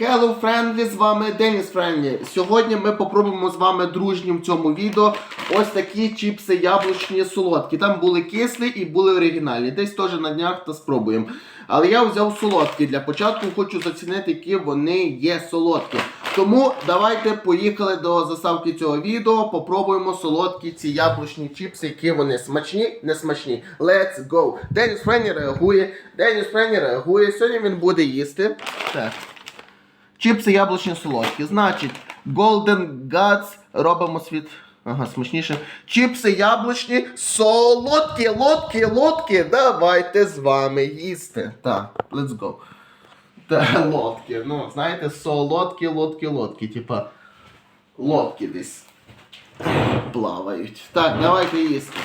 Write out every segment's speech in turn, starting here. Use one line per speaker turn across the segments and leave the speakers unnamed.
Hello Friendly, з вами Деніс Френдлі. Сьогодні ми попробуємо з вами дружні в цьому відео ось такі чіпси яблучні солодкі. Там були кислі і були оригінальні. Десь теж на днях та спробуємо. Але я взяв солодкі. Для початку хочу зацінити, які вони є солодкі. Тому давайте поїхали до заставки цього відео. Попробуємо солодкі ці яблучні чіпси, які вони смачні, не смачні. Let's go! Деніс Френні реагує. Деніс Френні реагує. Сьогодні він буде їсти. Так. Чіпси яблучні солодкі. Значить, Golden Guts робимо світ. Ага, смачніше. Чіпси яблучні, солодкі, лодкі, лодкі. Давайте з вами їсти. Так, let's go. Та, лодки. Ну, знаєте, солодкі, лодкі, лодкі. Типа лодки десь плавають. Так, давайте їсти.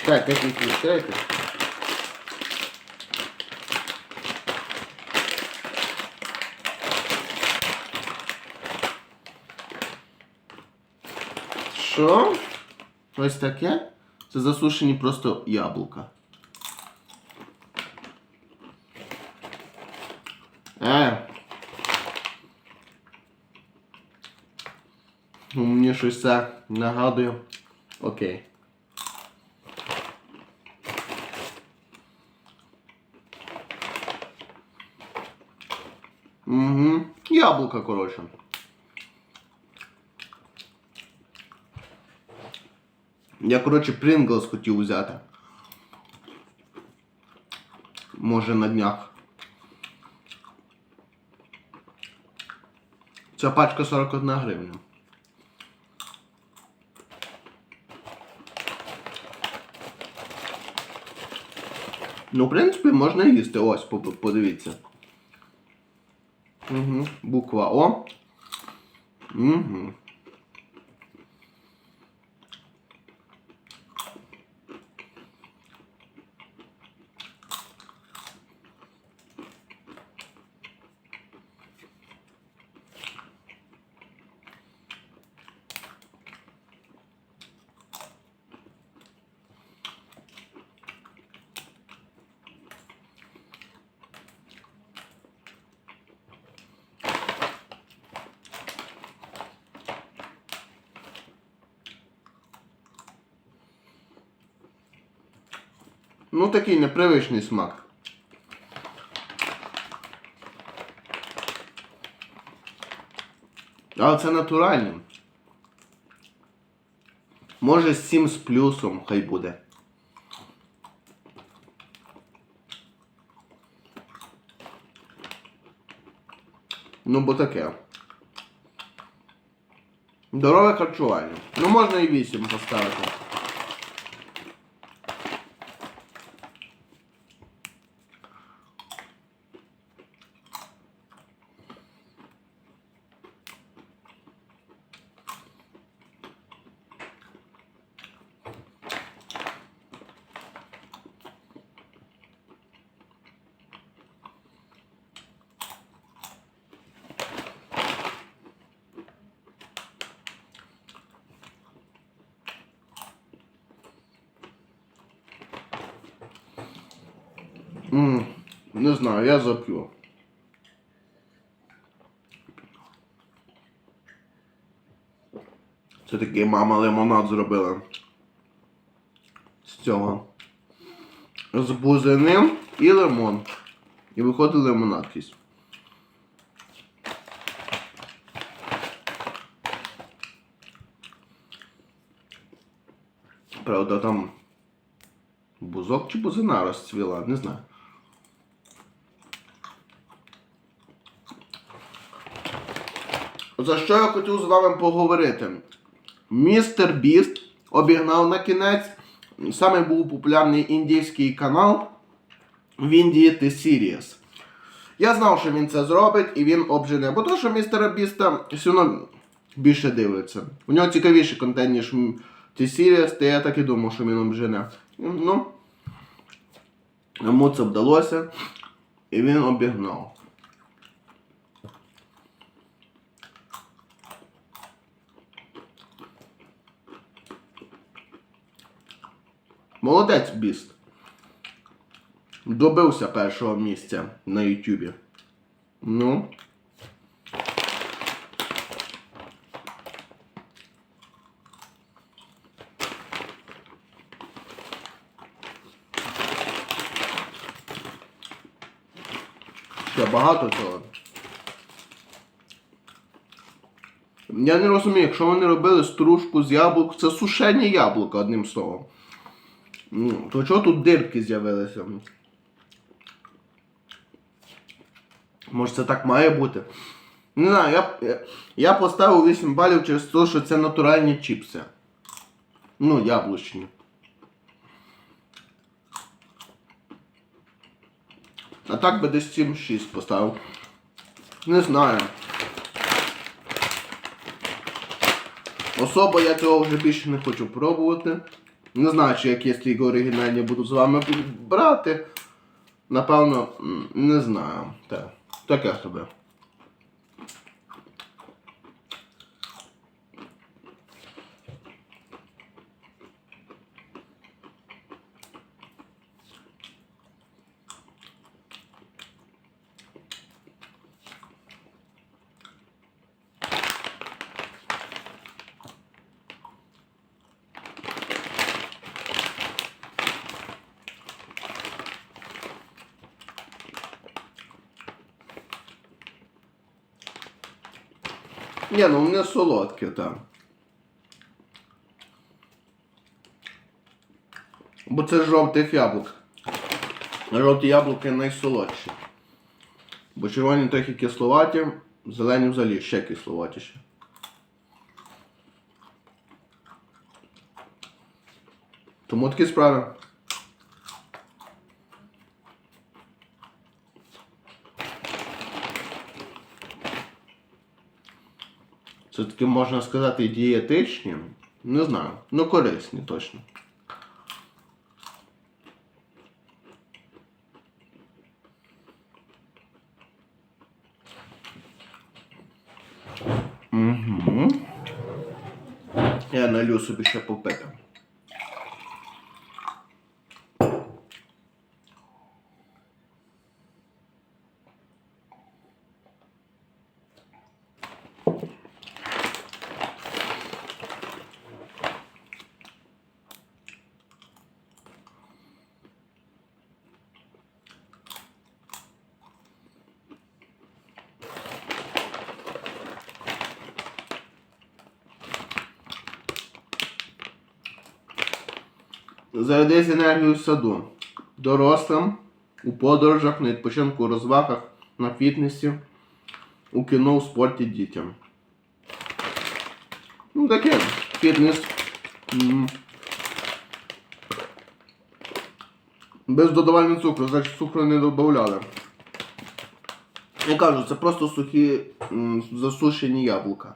Чекайте, як Що? Ось таке? Це засушені просто яблука. Е. Ну, Мені щось це нагадує. Окей. Угу. Яблука, коротше. Я, коротше, Pringles хотів взяти. Може на днях. Ця пачка 41 гривня. Ну, в принципі, можна їсти. Ось, подивіться. Угу. Буква О. Угу. Ну, такий непривичний смак. Але це натуральне. Може 7 з плюсом хай буде. Ну, бо таке. Здорове харчування. Ну можна і 8 поставити. М, не знаю, я зап'ю. Це такий мама лимонад зробила. З цього. З бузини і лимон. І виходить лимонад якийсь. Правда, там бузок чи бузина розцвіла, не знаю. За що я хотів з вами поговорити? Містер Біст обігнав на кінець. Саме був популярний індійський канал в Індії T-Series. Я знав, що він це зробить і він обжене. Бо то, що містера Біста все одно більше дивиться. У нього цікавіший контент, ніж T-Series, то я так і думав, що він обжене. Ну, йому це вдалося. І він обігнав. Молодець біст. Добився першого місця на Ютубі. Ну. Ще багато цього. Я не розумію, якщо вони робили стружку з яблук, це сушені яблука, одним словом. Ну, то чого тут дирки з'явилися? Може це так має бути? Не знаю, я, я, поставив 8 балів через те, що це натуральні чіпси. Ну, яблучні. А так би десь 7-6 поставив. Не знаю. Особо я цього вже більше не хочу пробувати. Не знаю, чи якісь ігри оригінальні буду з вами брати. Напевно, не знаю. Так. Таке собі. Ні, ну вони солодкі, так. Бо це з жовтих яблук. Жовті яблуки найсолодші. Бо червоні трохи кисловаті, зелені взагалі ще кисловатіші. Тому такі справи. Це таки можна сказати дієтичні. Не знаю. Ну корисні точно. Угу. Я налю собі ще попити. Зарядись енергію в саду. Дорослим, у подорожах, на відпочинку, у розвагах, на фітнесі, у кіно, у спорті дітям. Ну таке, фітнес. Без додавання цукру, значить цукру не додавали. Я кажу, це просто сухі засушені яблука.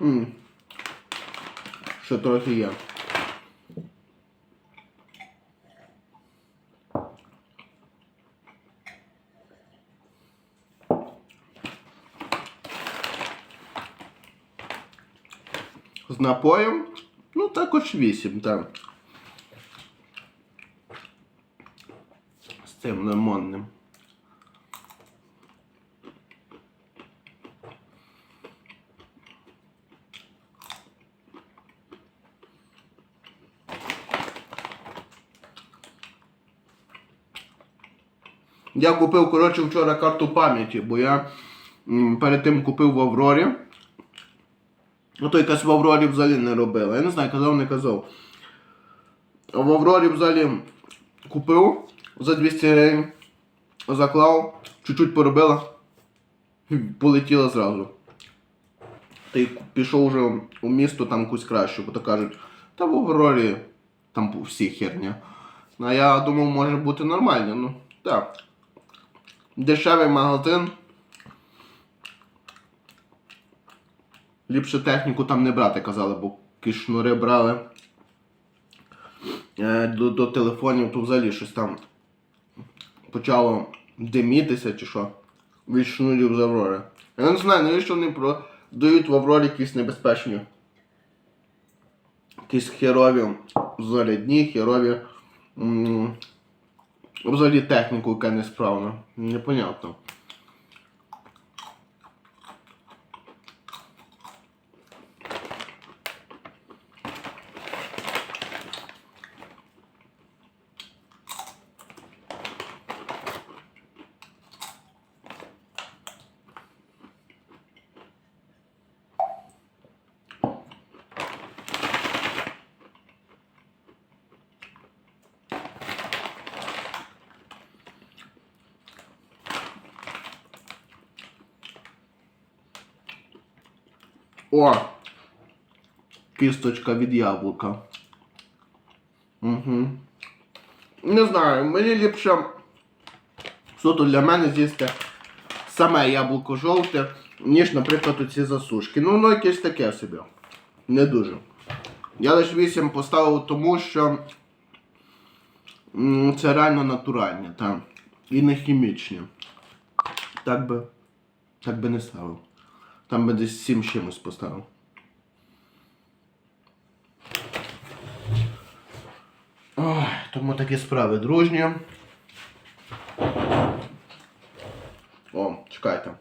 М. Ще трохи є. З напоєм, ну також 8, так. З цим лимонним. Я купив, коротше, вчора карту пам'яті, бо я перед тим купив в Аврорі. Ну то якась в Аврорі взагалі не робила. Я не знаю, казав, не казав. в Аврорі взагалі купив за 200 гривень, заклав, чуть-чуть поробила, полетіла зразу. Й пішов вже у місто там якусь кращу, бо то кажуть, та в Аврорі там всі херня. А я думав, може бути нормально. Ну, так. Дешевий магазин. Ліпше техніку там не брати, казали, бо якісь шнури брали е, до, до телефонів, то взагалі щось там почало димітися чи що. Від шнурів з Аврори. Я не знаю, навіщо вони продають в Аврорі якісь небезпечні. Якісь херові зарядні, херові. Взагалі техніку, яка несправна. Непонятно. О! Кісточка від яблука. Угу. Не знаю, мені ліпше суто для мене з'їсти саме яблуко жовте, ніж, наприклад, оці засушки. Ну, воно якесь таке собі. Не дуже. Я лише 8 поставив тому, що це реально натуральне, там. І не хімічні. Так би. Так би не ставив. Там би десь 7 чимось поставив. Ой, тому такі справи дружні. О, чекайте.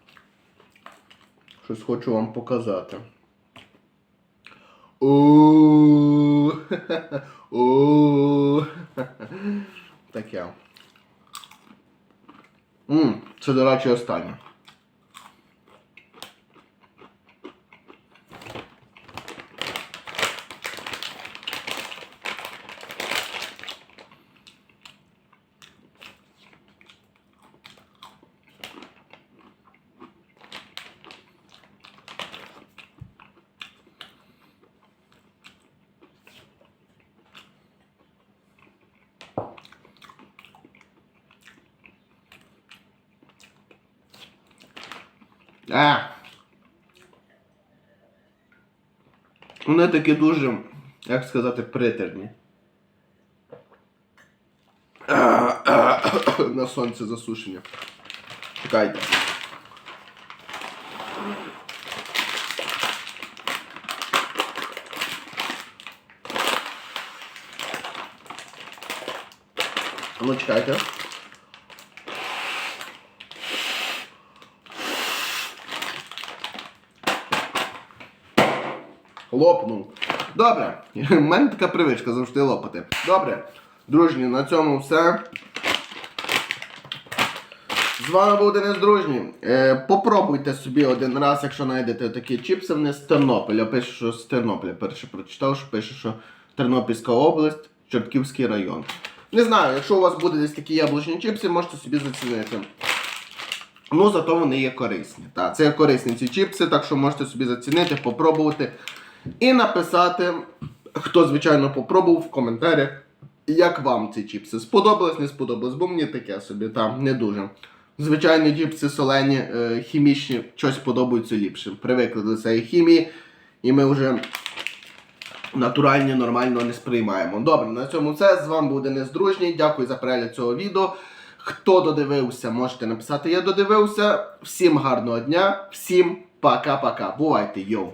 Щось хочу вам показати. У Таке. Це, до речі, останнє. А. Вони такі дуже, як сказати, притерні. На сонці засушення. Чекайте. Ну, чекайте. Лопнув. Добре. У мене така привичка завжди лопати. Добре. Дружні, на цьому все. З вами був Денис Дружній. Е, попробуйте собі один раз, якщо знайдете такі чіпси, вони з Тернополя. Пише, що з Тернополя. Перше прочитав, що пише, що Тернопільська область, Чортківський район. Не знаю, якщо у вас буде десь такі яблучні чіпси, можете собі зацінити. Ну, зато вони є корисні. Так, це корисні ці чіпси, так що можете собі зацінити, попробувати. І написати, хто, звичайно, попробував в коментарях, як вам ці чіпси. Сподобалось, не сподобалось, бо мені таке собі, там, не дуже. Звичайні чіпси солені, е, хімічні, щось подобаються ліпше. Привикли до цієї хімії, і ми вже натуральні, нормально не сприймаємо. Добре, на цьому все. З вами був Денис Дружній. Дякую за перегляд цього відео. Хто додивився, можете написати, я додивився. Всім гарного дня, всім пока-пока. Бувайте, йоу!